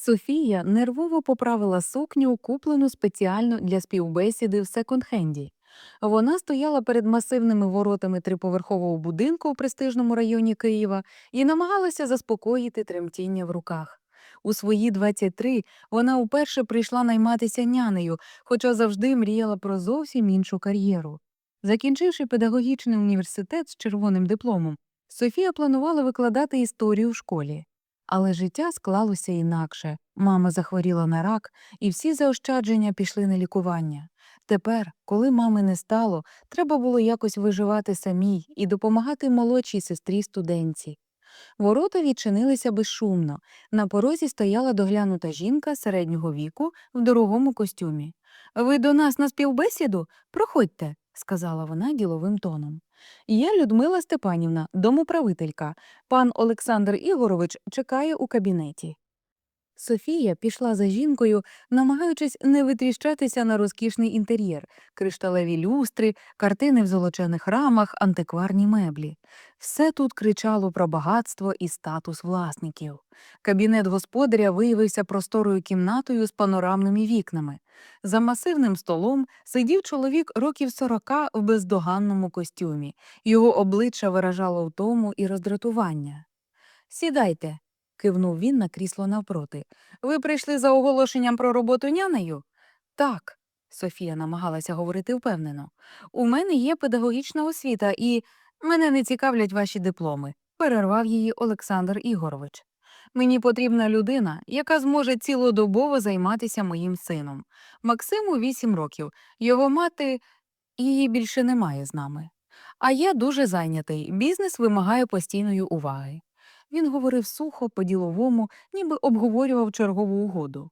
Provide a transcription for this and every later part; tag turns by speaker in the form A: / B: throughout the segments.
A: Софія нервово поправила сукню, куплену спеціально для співбесіди в секонд-хенді. Вона стояла перед масивними воротами триповерхового будинку у престижному районі Києва і намагалася заспокоїти тремтіння в руках. У свої 23 вона вперше прийшла найматися нянею, хоча завжди мріяла про зовсім іншу кар'єру. Закінчивши педагогічний університет з червоним дипломом, Софія планувала викладати історію в школі. Але життя склалося інакше. Мама захворіла на рак, і всі заощадження пішли на лікування. Тепер, коли мами не стало, треба було якось виживати самій і допомагати молодшій сестрі студентці. Ворота відчинилися безшумно. На порозі стояла доглянута жінка середнього віку в дорогому костюмі. Ви до нас на співбесіду? Проходьте, сказала вона діловим тоном. Я Людмила Степанівна, домоправителька. Пан Олександр Ігорович чекає у кабінеті. Софія пішла за жінкою, намагаючись не витріщатися на розкішний інтер'єр, кришталеві люстри, картини в золочених рамах, антикварні меблі. Все тут кричало про багатство і статус власників. Кабінет господаря виявився просторою кімнатою з панорамними вікнами. За масивним столом сидів чоловік років сорока в бездоганному костюмі. Його обличчя виражало втому і роздратування. Сідайте, кивнув він на крісло навпроти. Ви прийшли за оголошенням про роботу нянею? Так, Софія намагалася говорити впевнено. У мене є педагогічна освіта, і мене не цікавлять ваші дипломи, перервав її Олександр Ігорович. Мені потрібна людина, яка зможе цілодобово займатися моїм сином. Максиму вісім років. Його мати її більше немає з нами. А я дуже зайнятий. Бізнес вимагає постійної уваги. Він говорив сухо, по-діловому, ніби обговорював чергову угоду.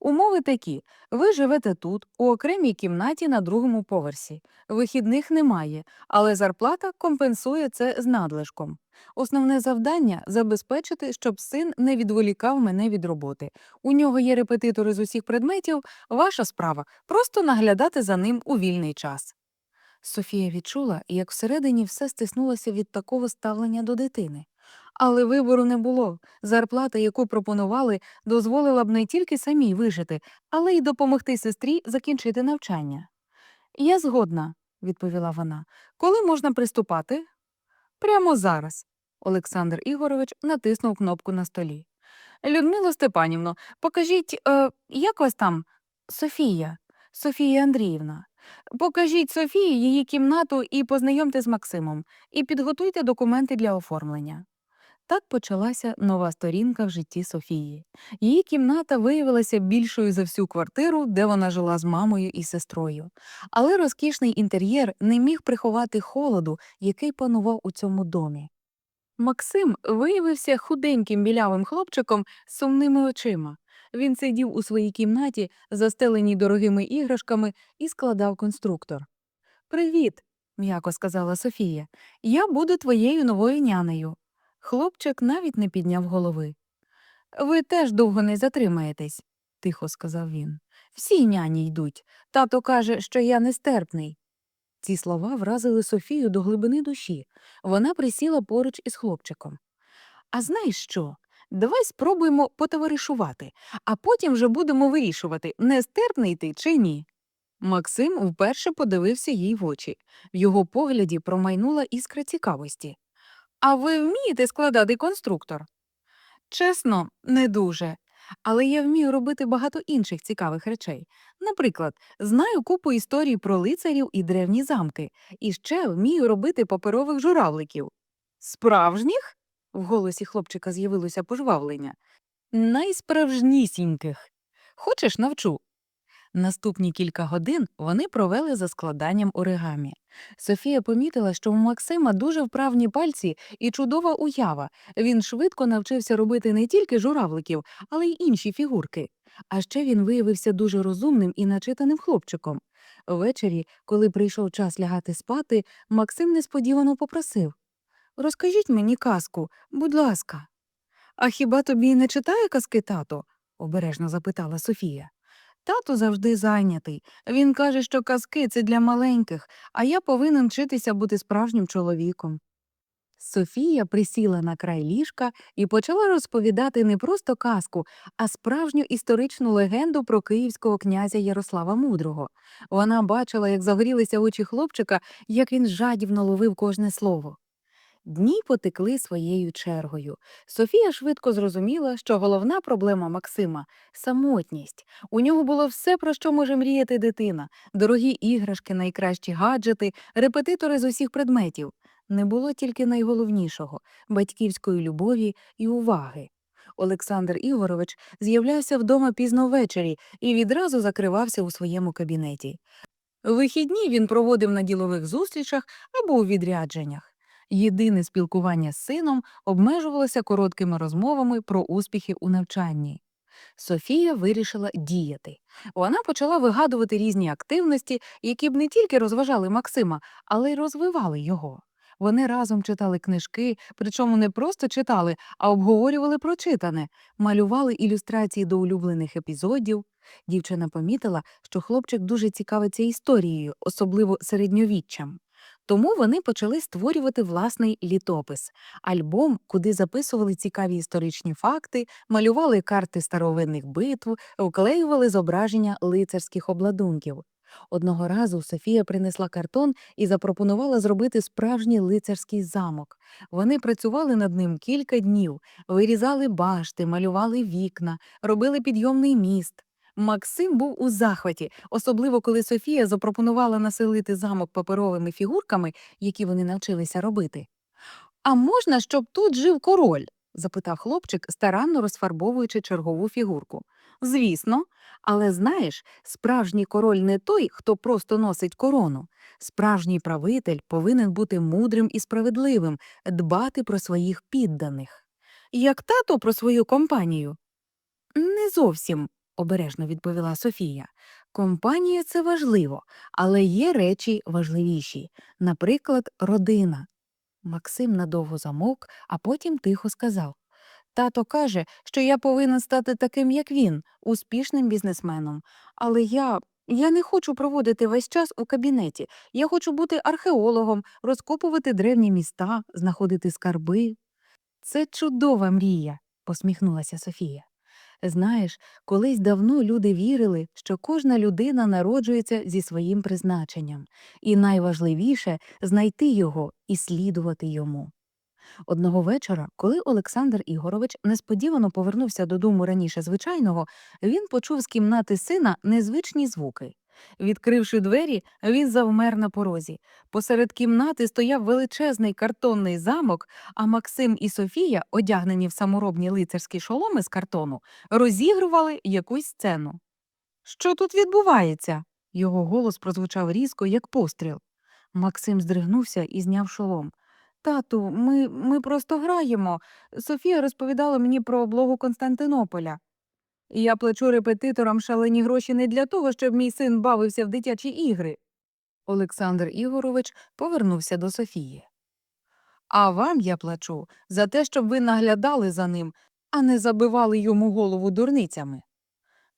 A: Умови такі: ви живете тут, у окремій кімнаті на другому поверсі. Вихідних немає, але зарплата компенсує це з надлишком. Основне завдання забезпечити, щоб син не відволікав мене від роботи. У нього є репетитори з усіх предметів. Ваша справа просто наглядати за ним у вільний час. Софія відчула, як всередині все стиснулося від такого ставлення до дитини. Але вибору не було. Зарплата, яку пропонували, дозволила б не тільки самій вижити, але й допомогти сестрі закінчити навчання. Я згодна, відповіла вона. Коли можна приступати? Прямо зараз. Олександр Ігорович натиснув кнопку на столі. Людмило Степанівно, покажіть, е, як вас там? Софія, Софія Андріївна. Покажіть Софії її кімнату і познайомте з Максимом, і підготуйте документи для оформлення. Так почалася нова сторінка в житті Софії. Її кімната виявилася більшою за всю квартиру, де вона жила з мамою і сестрою. Але розкішний інтер'єр не міг приховати холоду, який панував у цьому домі. Максим виявився худеньким білявим хлопчиком з сумними очима. Він сидів у своїй кімнаті, застеленій дорогими іграшками, і складав конструктор. Привіт, м'яко сказала Софія. Я буду твоєю новою нянею. Хлопчик навіть не підняв голови. Ви теж довго не затримаєтесь, тихо сказав він. Всі няні йдуть. Тато каже, що я нестерпний. Ці слова вразили Софію до глибини душі. Вона присіла поруч із хлопчиком. А знаєш що? Давай спробуємо потоваришувати, а потім вже будемо вирішувати, нестерпний ти чи ні. Максим вперше подивився їй в очі. В його погляді промайнула іскра цікавості. А ви вмієте складати конструктор? Чесно, не дуже. Але я вмію робити багато інших цікавих речей. Наприклад, знаю купу історій про лицарів і древні замки, і ще вмію робити паперових журавликів. Справжніх? В голосі хлопчика з'явилося пожвавлення. Найсправжнісіньких. Хочеш, навчу. Наступні кілька годин вони провели за складанням оригамі. Софія помітила, що у Максима дуже вправні пальці і чудова уява. Він швидко навчився робити не тільки журавликів, але й інші фігурки. А ще він виявився дуже розумним і начитаним хлопчиком. Ввечері, коли прийшов час лягати спати, Максим несподівано попросив Розкажіть мені казку, будь ласка. А хіба тобі не читає казки тато? обережно запитала Софія. Тато завжди зайнятий. Він каже, що казки це для маленьких, а я повинен вчитися бути справжнім чоловіком. Софія присіла на край ліжка і почала розповідати не просто казку, а справжню історичну легенду про київського князя Ярослава Мудрого. Вона бачила, як загорілися очі хлопчика, як він жадібно ловив кожне слово. Дні потекли своєю чергою. Софія швидко зрозуміла, що головна проблема Максима самотність. У нього було все, про що може мріяти дитина: дорогі іграшки, найкращі гаджети, репетитори з усіх предметів. Не було тільки найголовнішого батьківської любові і уваги. Олександр Ігорович з'являвся вдома пізно ввечері і відразу закривався у своєму кабінеті. Вихідні він проводив на ділових зустрічах або у відрядженнях. Єдине спілкування з сином обмежувалося короткими розмовами про успіхи у навчанні. Софія вирішила діяти. Вона почала вигадувати різні активності, які б не тільки розважали Максима, але й розвивали його. Вони разом читали книжки, причому не просто читали, а обговорювали прочитане, малювали ілюстрації до улюблених епізодів. Дівчина помітила, що хлопчик дуже цікавиться історією, особливо середньовіччям. Тому вони почали створювати власний літопис, альбом, куди записували цікаві історичні факти, малювали карти старовинних битв, вклеювали зображення лицарських обладунків. Одного разу Софія принесла картон і запропонувала зробити справжній лицарський замок. Вони працювали над ним кілька днів, вирізали башти, малювали вікна, робили підйомний міст. Максим був у захваті, особливо коли Софія запропонувала населити замок паперовими фігурками, які вони навчилися робити. А можна, щоб тут жив король? запитав хлопчик, старанно розфарбовуючи чергову фігурку. Звісно, але знаєш, справжній король не той, хто просто носить корону. Справжній правитель повинен бути мудрим і справедливим, дбати про своїх підданих. Як тато про свою компанію? Не зовсім, обережно відповіла Софія. Компанія це важливо, але є речі важливіші, наприклад, родина. Максим надовго замовк, а потім тихо сказав Тато каже, що я повинен стати таким, як він, успішним бізнесменом. Але я. Я не хочу проводити весь час у кабінеті. Я хочу бути археологом, розкопувати древні міста, знаходити скарби. Це чудова мрія, посміхнулася Софія. Знаєш, колись давно люди вірили, що кожна людина народжується зі своїм призначенням, і найважливіше знайти його і слідувати йому. Одного вечора, коли Олександр Ігорович несподівано повернувся додому раніше звичайного, він почув з кімнати сина незвичні звуки. Відкривши двері, він завмер на порозі. Посеред кімнати стояв величезний картонний замок, а Максим і Софія, одягнені в саморобні лицарські шоломи з картону, розігрували якусь сцену. Що тут відбувається? Його голос прозвучав різко, як постріл. Максим здригнувся і зняв шолом. Тату, ми, ми просто граємо. Софія розповідала мені про облогу Константинополя. Я плачу репетиторам шалені гроші не для того, щоб мій син бавився в дитячі ігри. Олександр Ігорович повернувся до Софії. А вам я плачу за те, щоб ви наглядали за ним, а не забивали йому голову дурницями.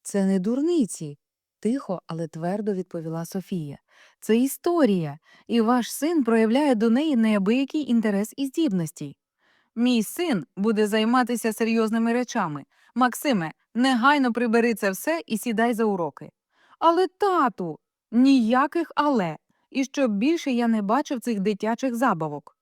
A: Це не дурниці, тихо, але твердо відповіла Софія. Це історія, і ваш син проявляє до неї неабиякий інтерес і здібності. Мій син буде займатися серйозними речами. Максиме, негайно прибери це все і сідай за уроки. Але, тату, ніяких але, і щоб більше я не бачив цих дитячих забавок.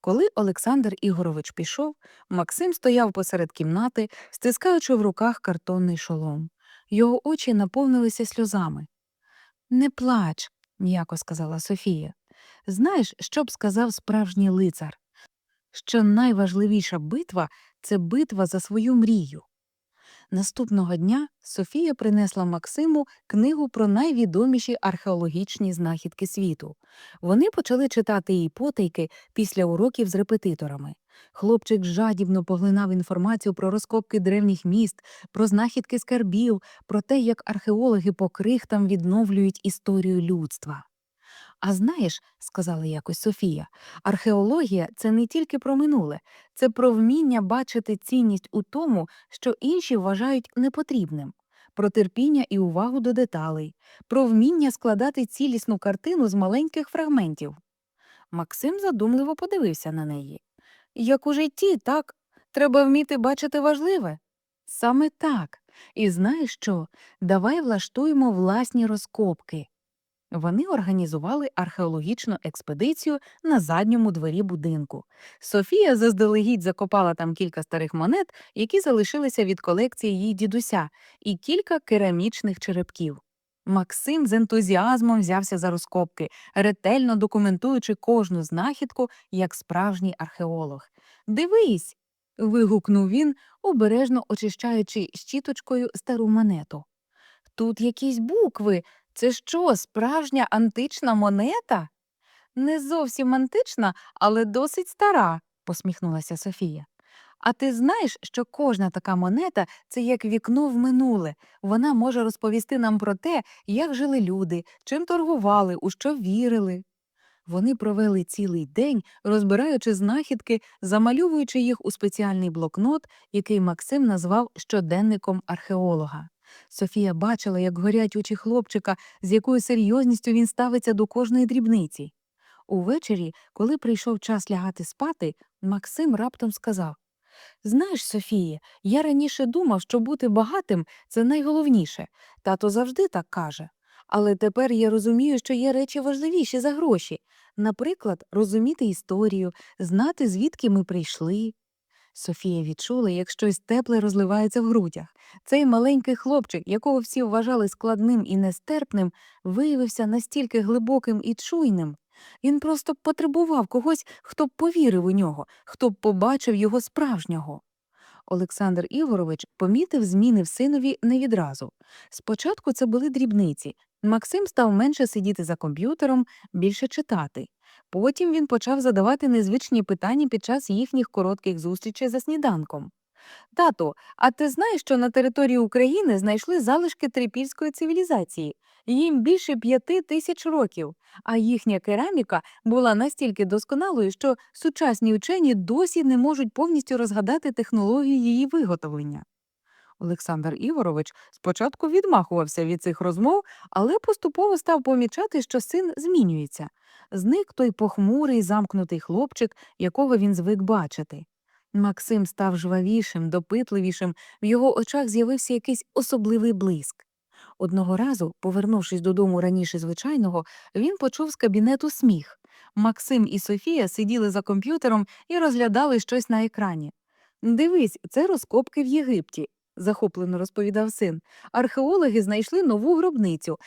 A: Коли Олександр Ігорович пішов, Максим стояв посеред кімнати, стискаючи в руках картонний шолом. Його очі наповнилися сльозами. Не плач, м'яко сказала Софія. Знаєш, що б сказав справжній лицар? Що найважливіша битва це битва за свою мрію. Наступного дня Софія принесла Максиму книгу про найвідоміші археологічні знахідки світу. Вони почали читати її потайки після уроків з репетиторами. Хлопчик жадібно поглинав інформацію про розкопки древніх міст, про знахідки скарбів, про те, як археологи по крихтам відновлюють історію людства. А знаєш, сказала якось Софія, археологія це не тільки про минуле, це про вміння бачити цінність у тому, що інші вважають непотрібним, про терпіння і увагу до деталей, про вміння складати цілісну картину з маленьких фрагментів. Максим задумливо подивився на неї. Як у житті, так? Треба вміти бачити важливе. Саме так. І знаєш що? Давай влаштуємо власні розкопки. Вони організували археологічну експедицію на задньому дворі будинку. Софія заздалегідь закопала там кілька старих монет, які залишилися від колекції її дідуся, і кілька керамічних черепків. Максим з ентузіазмом взявся за розкопки, ретельно документуючи кожну знахідку як справжній археолог. Дивись. вигукнув він, обережно очищаючи щіточкою стару монету. Тут якісь букви. Це що, справжня антична монета? Не зовсім антична, але досить стара, посміхнулася Софія. А ти знаєш, що кожна така монета це як вікно в минуле. Вона може розповісти нам про те, як жили люди, чим торгували, у що вірили. Вони провели цілий день, розбираючи знахідки, замальовуючи їх у спеціальний блокнот, який Максим назвав щоденником археолога. Софія бачила, як горять очі хлопчика, з якою серйозністю він ставиться до кожної дрібниці. Увечері, коли прийшов час лягати спати, Максим раптом сказав Знаєш, Софіє, я раніше думав, що бути багатим це найголовніше. Тато завжди так каже. Але тепер я розумію, що є речі важливіші за гроші. Наприклад, розуміти історію, знати, звідки ми прийшли. Софія відчула, як щось тепле розливається в грудях. Цей маленький хлопчик, якого всі вважали складним і нестерпним, виявився настільки глибоким і чуйним. Він просто потребував когось, хто б повірив у нього, хто б побачив його справжнього. Олександр Ігорович помітив зміни в синові не відразу. Спочатку це були дрібниці. Максим став менше сидіти за комп'ютером, більше читати. Потім він почав задавати незвичні питання під час їхніх коротких зустрічей за сніданком. Тату, а ти знаєш, що на території України знайшли залишки трипільської цивілізації? Їм більше п'яти тисяч років, а їхня кераміка була настільки досконалою, що сучасні учені досі не можуть повністю розгадати технологію її виготовлення. Олександр Іворович спочатку відмахувався від цих розмов, але поступово став помічати, що син змінюється. Зник той похмурий, замкнутий хлопчик, якого він звик бачити. Максим став жвавішим, допитливішим, в його очах з'явився якийсь особливий блиск. Одного разу, повернувшись додому раніше звичайного, він почув з кабінету сміх. Максим і Софія сиділи за комп'ютером і розглядали щось на екрані. Дивись, це розкопки в Єгипті, захоплено розповідав син. Археологи знайшли нову гробницю.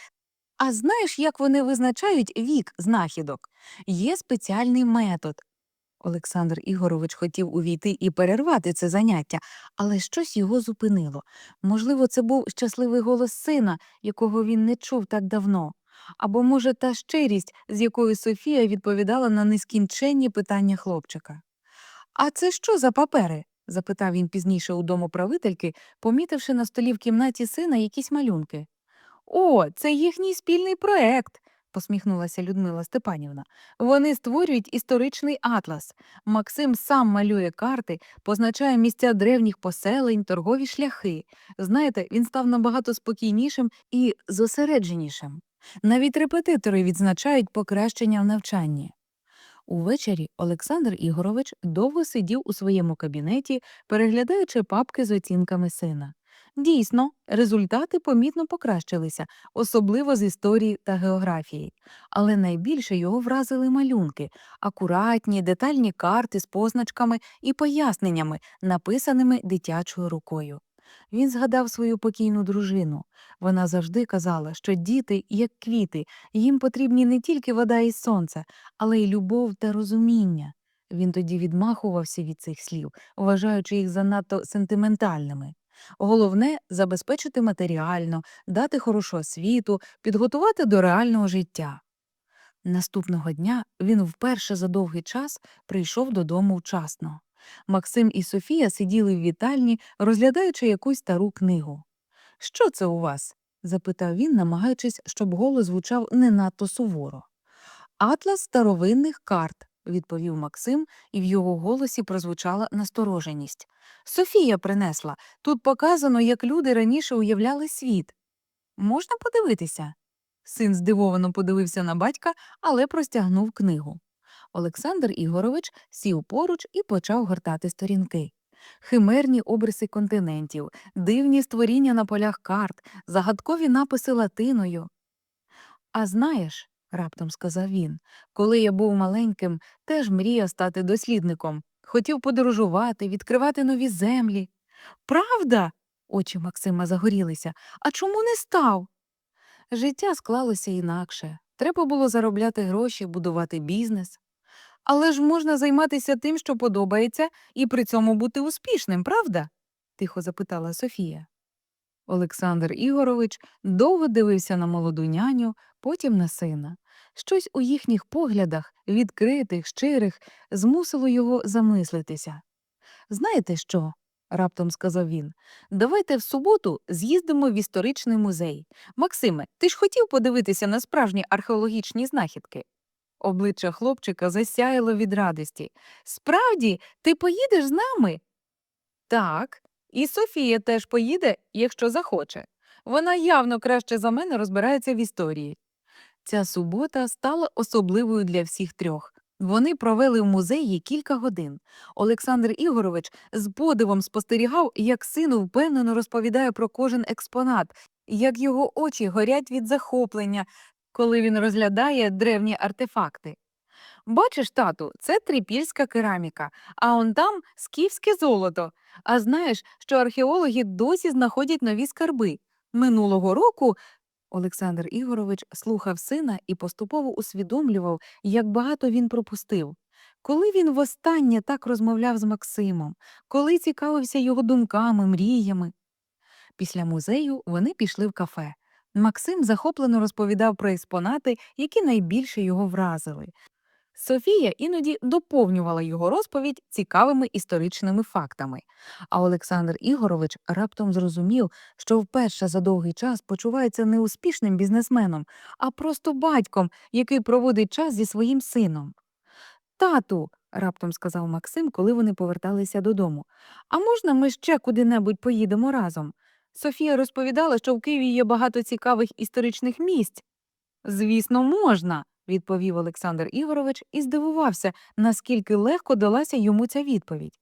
A: А знаєш, як вони визначають вік знахідок? Є спеціальний метод. Олександр Ігорович хотів увійти і перервати це заняття, але щось його зупинило. Можливо, це був щасливий голос сина, якого він не чув так давно. Або, може, та щирість, з якою Софія відповідала на нескінченні питання хлопчика. А це що за папери? запитав він пізніше у домоправительки, помітивши на столі в кімнаті сина якісь малюнки. О, це їхній спільний проект, посміхнулася Людмила Степанівна. Вони створюють історичний атлас. Максим сам малює карти, позначає місця древніх поселень, торгові шляхи. Знаєте, він став набагато спокійнішим і зосередженішим. Навіть репетитори відзначають покращення в навчанні. Увечері Олександр Ігорович довго сидів у своєму кабінеті, переглядаючи папки з оцінками сина. Дійсно, результати помітно покращилися, особливо з історії та географії. Але найбільше його вразили малюнки, акуратні, детальні карти з позначками і поясненнями, написаними дитячою рукою. Він згадав свою покійну дружину. Вона завжди казала, що діти, як квіти, їм потрібні не тільки вода і сонце, але й любов та розуміння. Він тоді відмахувався від цих слів, вважаючи їх занадто сентиментальними. Головне забезпечити матеріально, дати хорошу освіту, підготувати до реального життя. Наступного дня він вперше за довгий час прийшов додому вчасно. Максим і Софія сиділи в вітальні, розглядаючи якусь стару книгу. Що це у вас? запитав він, намагаючись, щоб голос звучав не надто суворо. Атлас старовинних карт, відповів Максим, і в його голосі прозвучала настороженість. Софія принесла. Тут показано, як люди раніше уявляли світ. Можна подивитися? Син здивовано подивився на батька, але простягнув книгу. Олександр Ігорович сів поруч і почав гортати сторінки. Химерні обриси континентів, дивні створіння на полях карт, загадкові написи латиною. А знаєш, раптом сказав він, коли я був маленьким, теж мріяв стати дослідником. Хотів подорожувати, відкривати нові землі. Правда? Очі Максима загорілися. А чому не став? Життя склалося інакше. Треба було заробляти гроші, будувати бізнес. Але ж можна займатися тим, що подобається, і при цьому бути успішним, правда? тихо запитала Софія. Олександр Ігорович довго дивився на молоду няню, потім на сина. Щось у їхніх поглядах, відкритих, щирих, змусило його замислитися. Знаєте що? раптом сказав він. Давайте в суботу з'їздимо в історичний музей. Максиме, ти ж хотів подивитися на справжні археологічні знахідки? Обличчя хлопчика засяяло від радості. Справді, ти поїдеш з нами? Так, і Софія теж поїде, якщо захоче. Вона явно краще за мене розбирається в історії. Ця субота стала особливою для всіх трьох. Вони провели в музеї кілька годин. Олександр Ігорович з подивом спостерігав, як син впевнено розповідає про кожен експонат, як його очі горять від захоплення, коли він розглядає древні артефакти. Бачиш, тату, це трипільська кераміка, а он там скіфське золото. А знаєш, що археологи досі знаходять нові скарби. Минулого року Олександр Ігорович слухав сина і поступово усвідомлював, як багато він пропустив. Коли він востаннє так розмовляв з Максимом, коли цікавився його думками, мріями. Після музею вони пішли в кафе. Максим захоплено розповідав про експонати, які найбільше його вразили. Софія іноді доповнювала його розповідь цікавими історичними фактами, а Олександр Ігорович раптом зрозумів, що вперше за довгий час почувається не успішним бізнесменом, а просто батьком, який проводить час зі своїм сином. Тату, раптом сказав Максим, коли вони поверталися додому, а можна ми ще куди-небудь поїдемо разом? Софія розповідала, що в Києві є багато цікавих історичних місць. Звісно, можна, відповів Олександр Ігорович і здивувався, наскільки легко далася йому ця відповідь.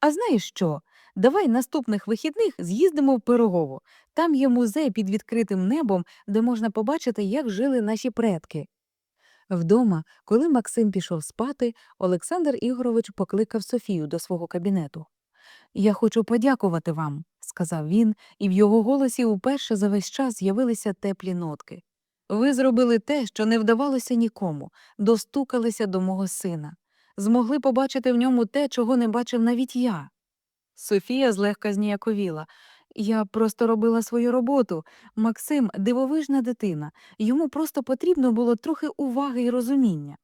A: А знаєш що? Давай наступних вихідних з'їздимо в Пирогово. Там є музей під відкритим небом, де можна побачити, як жили наші предки. Вдома, коли Максим пішов спати, Олександр Ігорович покликав Софію до свого кабінету. Я хочу подякувати вам, сказав він, і в його голосі уперше за весь час з'явилися теплі нотки. Ви зробили те, що не вдавалося нікому, достукалися до мого сина, змогли побачити в ньому те, чого не бачив навіть я. Софія злегка зніяковіла. Я просто робила свою роботу. Максим дивовижна дитина. Йому просто потрібно було трохи уваги і розуміння.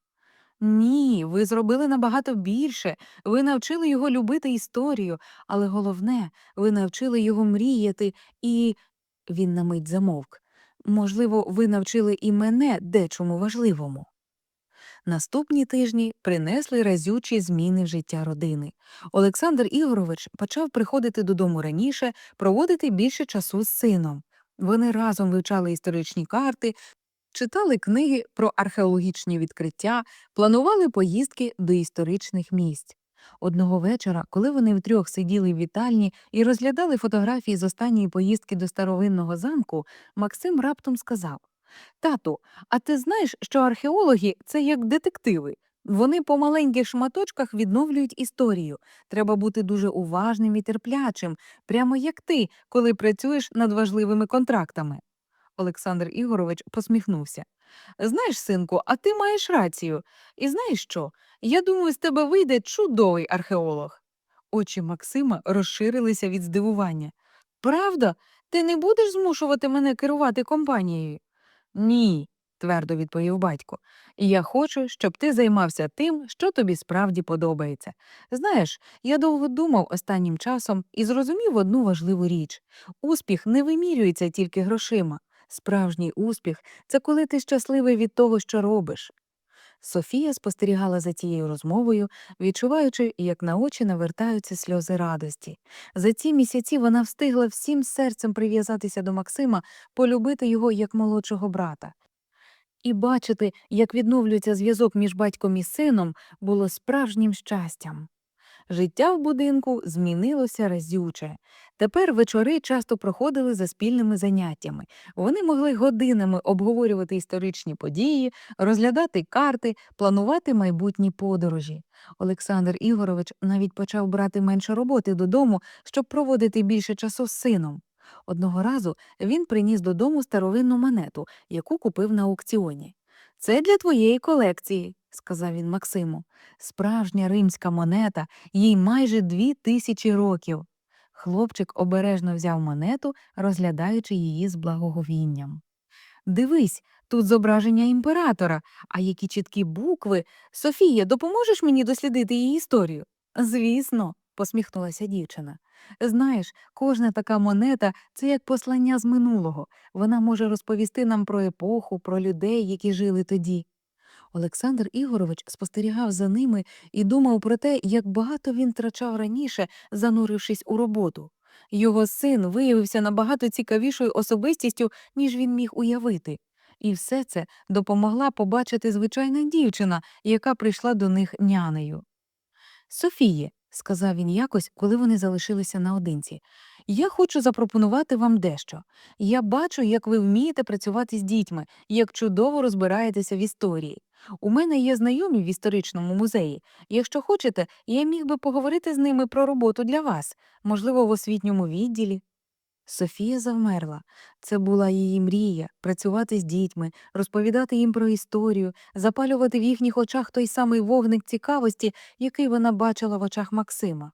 A: Ні, ви зробили набагато більше. Ви навчили його любити історію, але головне, ви навчили його мріяти, і він на мить замовк. Можливо, ви навчили і мене дечому важливому. Наступні тижні принесли разючі зміни в життя родини. Олександр Ігорович почав приходити додому раніше, проводити більше часу з сином. Вони разом вивчали історичні карти, читали книги про археологічні відкриття, планували поїздки до історичних місць. Одного вечора, коли вони втрьох сиділи в вітальні і розглядали фотографії з останньої поїздки до старовинного замку, Максим раптом сказав Тату, а ти знаєш, що археологи це як детективи. Вони по маленьких шматочках відновлюють історію. Треба бути дуже уважним і терплячим, прямо як ти, коли працюєш над важливими контрактами. Олександр Ігорович посміхнувся. Знаєш, синку, а ти маєш рацію. І знаєш що? Я думаю, з тебе вийде чудовий археолог. Очі Максима розширилися від здивування. Правда, ти не будеш змушувати мене керувати компанією? Ні, твердо відповів батько. Я хочу, щоб ти займався тим, що тобі справді подобається. Знаєш, я довго думав останнім часом і зрозумів одну важливу річ успіх не вимірюється тільки грошима. Справжній успіх це коли ти щасливий від того, що робиш. Софія спостерігала за тією розмовою, відчуваючи, як на очі навертаються сльози радості. За ці місяці вона встигла всім серцем прив'язатися до Максима, полюбити його як молодшого брата. І бачити, як відновлюється зв'язок між батьком і сином, було справжнім щастям. Життя в будинку змінилося разюче. Тепер вечори часто проходили за спільними заняттями. Вони могли годинами обговорювати історичні події, розглядати карти, планувати майбутні подорожі. Олександр Ігорович навіть почав брати менше роботи додому, щоб проводити більше часу з сином. Одного разу він приніс додому старовинну монету, яку купив на аукціоні. Це для твоєї колекції, сказав він Максиму. Справжня римська монета, їй майже дві тисячі років. Хлопчик обережно взяв монету, розглядаючи її з благоговінням. Дивись, тут зображення імператора, а які чіткі букви. Софія, допоможеш мені дослідити її історію? Звісно, посміхнулася дівчина. Знаєш, кожна така монета це як послання з минулого. Вона може розповісти нам про епоху, про людей, які жили тоді. Олександр Ігорович спостерігав за ними і думав про те, як багато він втрачав раніше, занурившись у роботу. Його син виявився набагато цікавішою особистістю, ніж він міг уявити. І все це допомогла побачити звичайна дівчина, яка прийшла до них нянею. Софіє, сказав він якось, коли вони залишилися наодинці, я хочу запропонувати вам дещо. Я бачу, як ви вмієте працювати з дітьми, як чудово розбираєтеся в історії. У мене є знайомі в історичному музеї. Якщо хочете, я міг би поговорити з ними про роботу для вас, можливо, в освітньому відділі. Софія завмерла. Це була її мрія працювати з дітьми, розповідати їм про історію, запалювати в їхніх очах той самий вогник цікавості, який вона бачила в очах Максима.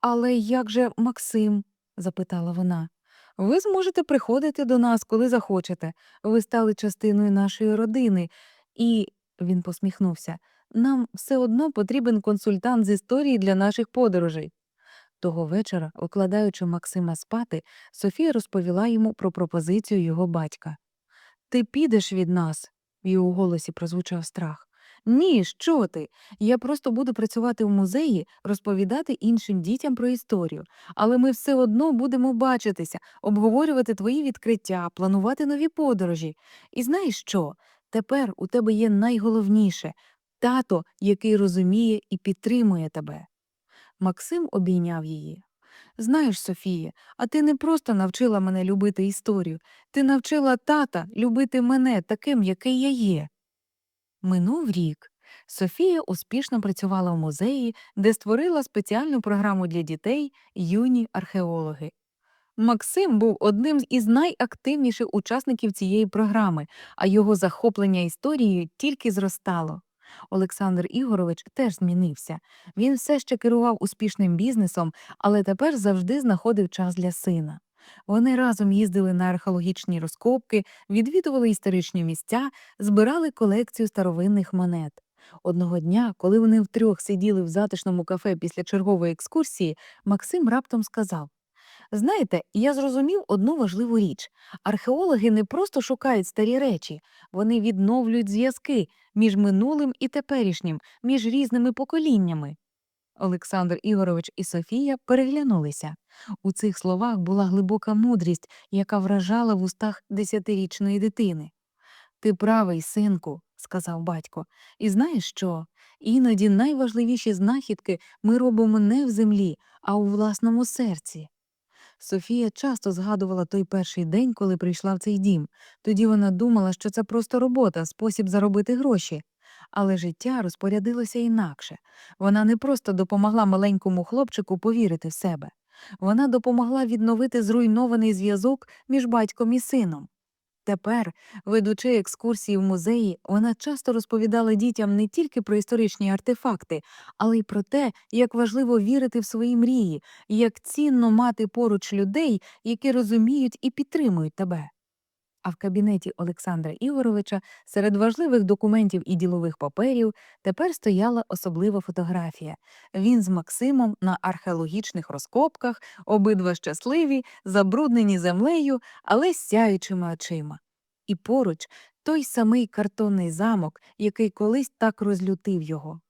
A: Але як же Максим? запитала вона. Ви зможете приходити до нас, коли захочете. Ви стали частиною нашої родини, і він посміхнувся. Нам все одно потрібен консультант з історії для наших подорожей. Того вечора, укладаючи Максима спати, Софія розповіла йому про пропозицію його батька. Ти підеш від нас, в її голосі прозвучав страх. Ні, що ти? Я просто буду працювати в музеї, розповідати іншим дітям про історію, але ми все одно будемо бачитися, обговорювати твої відкриття, планувати нові подорожі. І знаєш що? Тепер у тебе є найголовніше тато, який розуміє і підтримує тебе. Максим обійняв її. Знаєш, Софія, а ти не просто навчила мене любити історію, ти навчила тата любити мене таким, який я є. Минув рік. Софія успішно працювала в музеї, де створила спеціальну програму для дітей юні археологи. Максим був одним із найактивніших учасників цієї програми, а його захоплення історією тільки зростало. Олександр Ігорович теж змінився. Він все ще керував успішним бізнесом, але тепер завжди знаходив час для сина. Вони разом їздили на археологічні розкопки, відвідували історичні місця, збирали колекцію старовинних монет. Одного дня, коли вони втрьох сиділи в затишному кафе після чергової екскурсії, Максим раптом сказав Знаєте, я зрозумів одну важливу річ археологи не просто шукають старі речі, вони відновлюють зв'язки між минулим і теперішнім, між різними поколіннями. Олександр Ігорович і Софія переглянулися. У цих словах була глибока мудрість, яка вражала в устах десятирічної дитини. Ти правий, синку, сказав батько, і знаєш що? Іноді найважливіші знахідки ми робимо не в землі, а у власному серці. Софія часто згадувала той перший день, коли прийшла в цей дім. Тоді вона думала, що це просто робота, спосіб заробити гроші. Але життя розпорядилося інакше. Вона не просто допомогла маленькому хлопчику повірити в себе. Вона допомогла відновити зруйнований зв'язок між батьком і сином. Тепер, ведучи екскурсії в музеї, вона часто розповідала дітям не тільки про історичні артефакти, але й про те, як важливо вірити в свої мрії, як цінно мати поруч людей, які розуміють і підтримують тебе. А в кабінеті Олександра Ігоровича серед важливих документів і ділових паперів тепер стояла особлива фотографія. Він з Максимом на археологічних розкопках, обидва щасливі, забруднені землею, але сяючими очима. І поруч той самий картонний замок, який колись так розлютив його.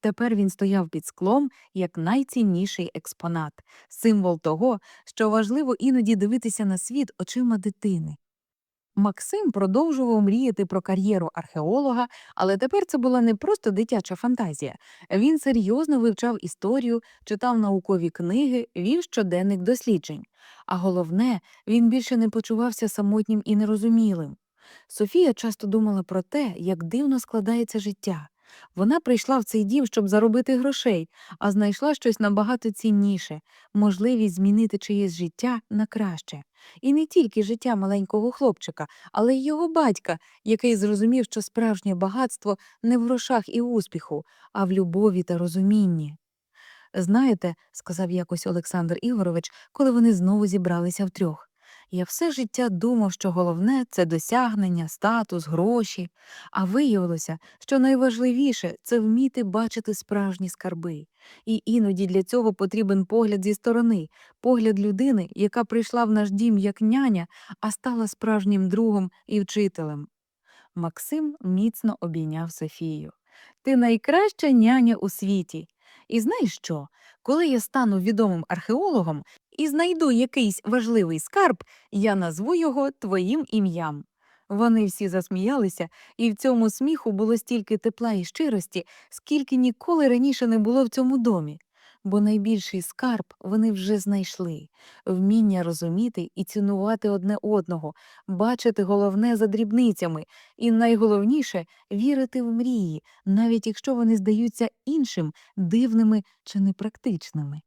A: Тепер він стояв під склом як найцінніший експонат, символ того, що важливо іноді дивитися на світ очима дитини. Максим продовжував мріяти про кар'єру археолога, але тепер це була не просто дитяча фантазія. Він серйозно вивчав історію, читав наукові книги, вів щоденник досліджень. А головне, він більше не почувався самотнім і нерозумілим. Софія часто думала про те, як дивно складається життя. Вона прийшла в цей дім, щоб заробити грошей, а знайшла щось набагато цінніше можливість змінити чиєсь життя на краще. І не тільки життя маленького хлопчика, але й його батька, який зрозумів, що справжнє багатство не в грошах і успіху, а в любові та розумінні. Знаєте, сказав якось Олександр Ігорович, коли вони знову зібралися втрьох. Я все життя думав, що головне це досягнення, статус, гроші, а виявилося, що найважливіше це вміти бачити справжні скарби. І іноді для цього потрібен погляд зі сторони, погляд людини, яка прийшла в наш дім як няня, а стала справжнім другом і вчителем. Максим міцно обійняв Софію. Ти найкраща няня у світі. І знаєш що? Коли я стану відомим археологом і знайду якийсь важливий скарб, я назву його твоїм ім'ям. Вони всі засміялися, і в цьому сміху було стільки тепла і щирості, скільки ніколи раніше не було в цьому домі. Бо найбільший скарб вони вже знайшли вміння розуміти і цінувати одне одного, бачити головне за дрібницями, і найголовніше вірити в мрії, навіть якщо вони здаються іншим, дивними чи непрактичними.